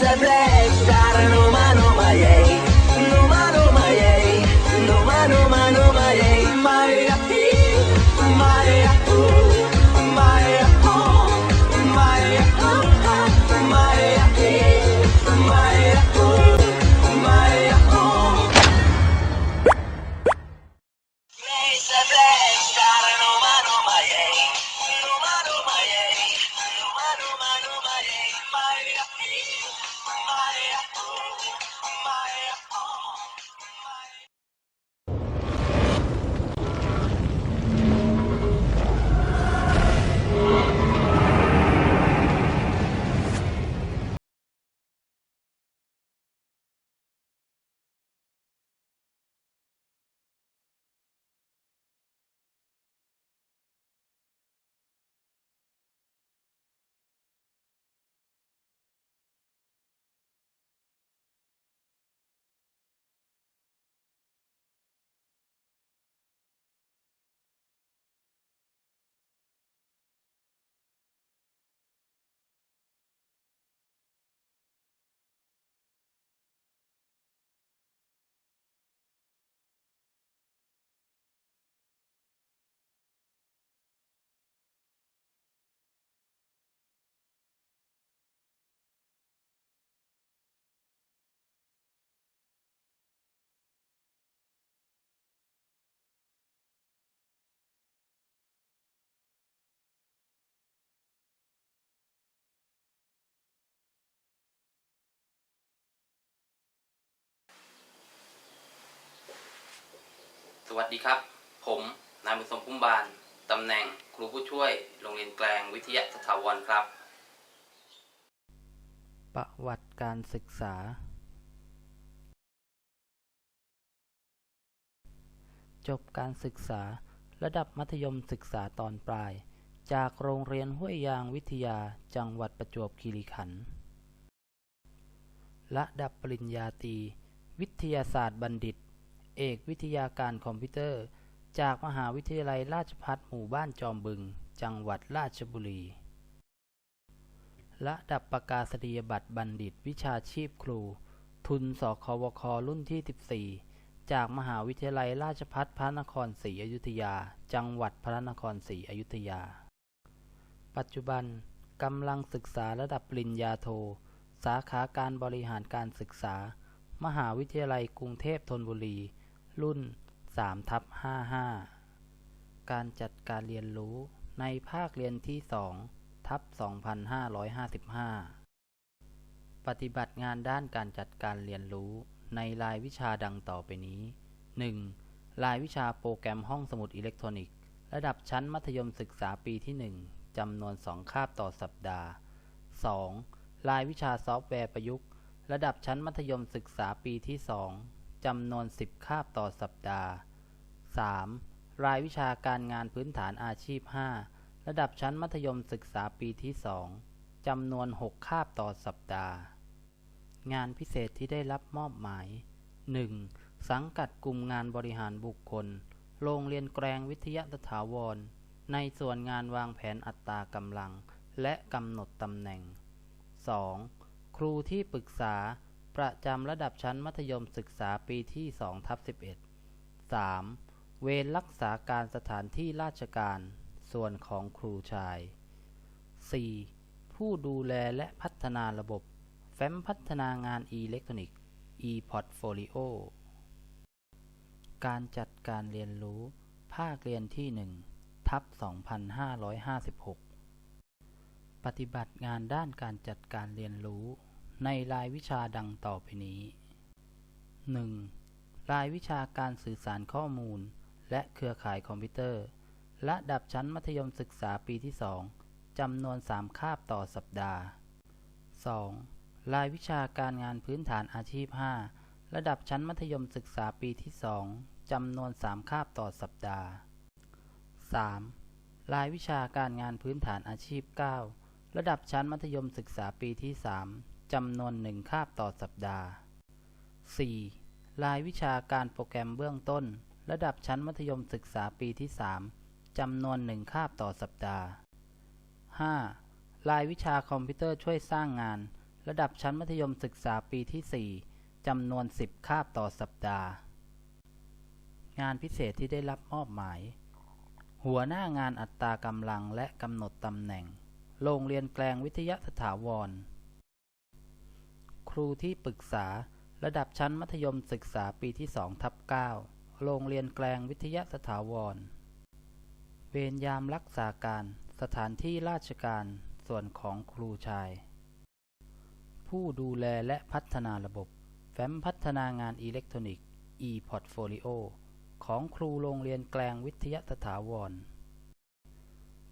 se blech, daar สวัสดีครับ ผมนายบุญสมพุ่มบานตำแหน่งครูผู้ช่วยโรงเรียนแกลงวิทยาสถาวรครับ ประวัติการศึกษา จบการศึกษาระดับมัธยมศึกษาตอนปลาย จากโรงเรียนห้วยยางวิทยาจังหวัดประจวบคีรีขันธ์ระดับปริญญาตรีวิทยาศาสตร์บัณฑิต เอกวิทยาการคอมพิวเตอร์ จากมหาวิทยาลัยราชภัฏหมู่บ้านจอมบึง จังหวัดราชบุรี ระดับประกาศนียบัตรบัณฑิตวิชาชีพครู ทุนสควครุ่นที่ 14 จากมหาวิทยาลัยราชภัฏพระนครศรีอยุธยา จังหวัดพระนครศรีอยุธยา ปัจจุบันกำลังศึกษาระดับปริญญาโท สาขาการบริหารการศึกษา มหาวิทยาลัยกรุงเทพธนบุรี รุ่น3ทับ55 การจัดการเรียนรู้ในภาคเรียนที่ 2 ทับ 2555 ปฏิบัติงานด้านการจัดการเรียนรู้ในรายวิชาดังต่อไปนี้ 1. รายวิชาโปรแกรมห้องสมุดอิเล็กทรอนิกส์ ระดับชั้นมัธยมศึกษาปีที่ 1 จำนวน 2 คาบต่อสัปดาห์ 2. รายวิชาซอฟต์แวร์ประยุกต์ ระดับชั้นมัธยมศึกษาปีที่ 2 จำนวน 10 คาบต่อสัปดาห์ 3. รายวิชาการงานพื้นฐานอาชีพ 5 ระดับชั้นมัธยมศึกษาปีที่ 2 จำนวน 6 คาบต่อสัปดาห์ งานพิเศษที่ได้รับมอบหมาย 1. สังกัดกลุ่มงานบริหารบุคคล โรงเรียนแกรงวิทยาสถาวร ในส่วนงานวางแผนอัตรากำลัง และกำหนดตำแหน่ง 2. ครูที่ปรึกษา ประจำระดับชั้นมัธยมศึกษาปีที่2ทับ11 3. เวรรักษาการสถานที่ราชการ ส่วนของครูชาย 4. ผู้ดูแลและพัฒนาระบบ แฟ้มพัฒนางานอิเล็กทรอนิกส์ e-portfolio การจัดการเรียนรู้ ภาคเรียนที่ 1 ทับ 2556 ปฏิบัติงานด้านการจัดการเรียนรู้ ในรายวิชาดังต่อไปนี้ 1. รายวิชาการสื่อสารข้อมูล และเครือข่ายคอมพิวเตอร์ ระดับชั้นมัธยมศึกษาปีที่ 2จำนวน 3 คาบต่อสัปดาห์ 2. รายวิชาการงานพื้นฐานอาชีพ 5 ระดับชั้นมัธยมศึกษาปีที่ 2จำนวน 3 คาบต่อสัปดาห์ 3. รายวิชาการงานพื้นฐานอาชีพ 9 ระดับชั้นมัธยมศึกษาปีที่ 3 จำนวน1คาบต่อสัปดาห์ 4. รายวิชาการโปรแกรมเบื้องต้น ระดับชั้นมัธยมศึกษาปีที่ 3จำนวน1คาบต่อสัปดาห์ 5. รายวิชาคอมพิวเตอร์ช่วยสร้างงาน ระดับชั้นมัธยมศึกษาปีที่ 4จำนวน 10 คาบต่อสัปดาห์ งานพิเศษที่ได้รับมอบหมาย หัวหน้างานอัตรากำลังและกำหนดตำแหน่ง โรงเรียนแกลงวิทยาสถาวร ครูที่ปรึกษา ระดับชั้นมัธยมศึกษาปีที่2ทับ9โรงเรียนแกลงวิทยาสถาวร เวรยามรักษาการ สถานที่ราชการ ส่วนของครูชาย ผู้ดูแลและพัฒนาระบบ แฟ้มพัฒนางานอิเล็กทรอนิกส์ e-portfolio ของครูโรงเรียนแกลงวิทยาสถาวร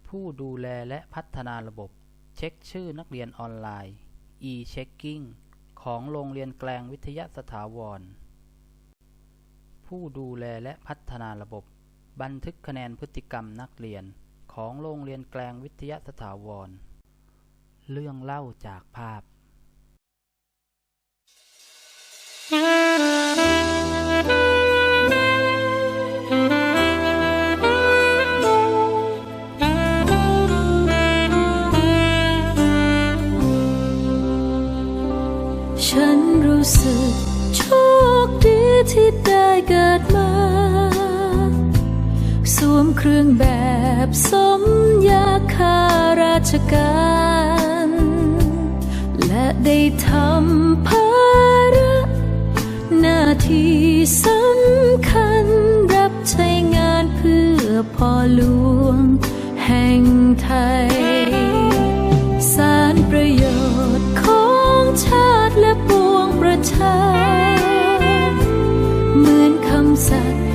ผู้ดูแลและพัฒนาระบบ เช็คชื่อนักเรียนออนไลน์ e-checking ของโรงเรียนแกลงวิทยาสถาวร ผู้ดูแลและพัฒนาระบบ บันทึกคะแนนพฤติกรรมนักเรียนของโรงเรียนแกลงวิทยาสถาวร เรื่องเล่าจากภาพ ชการ และได้ทำภาระหน้าที่สำคัญรับใช้งานเพื่อพ่อหลวงแห่งไทย สารประโยชน์ของชาติและปวงประชา เหมือนคำสัตย์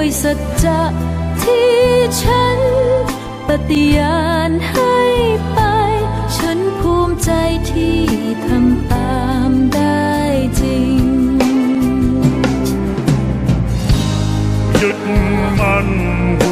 ด้วยสัจจะที่ฉันปฏิญาณให้ไป ฉันภูมิใจที่ทำตามได้จริง ยึดมัน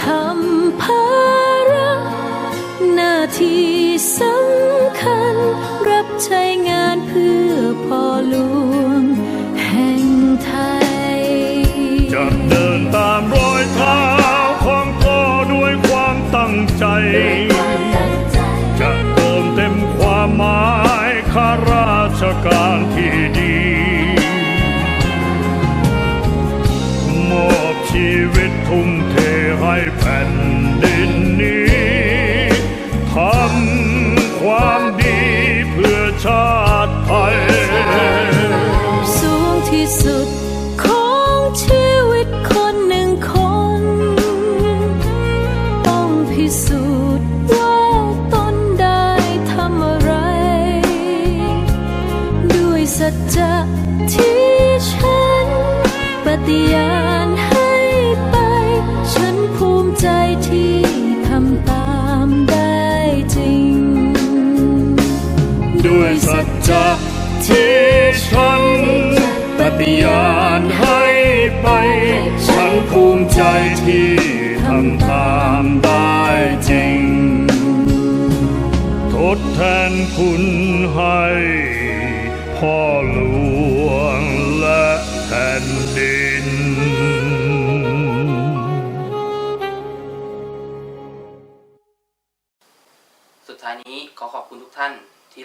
ทำภาระหน้าที่สำคัญรับใช้งาน ด้วยสัจจะที่ฉันปฏิญาณให้ไป ฉันภูมิใจที่ทำตามได้จริง ทดแทนคุณให้พ่อหลวง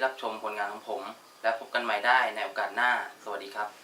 รับชมผลงานของผม และพบกันใหม่ได้ในโอกาสหน้า สวัสดีครับ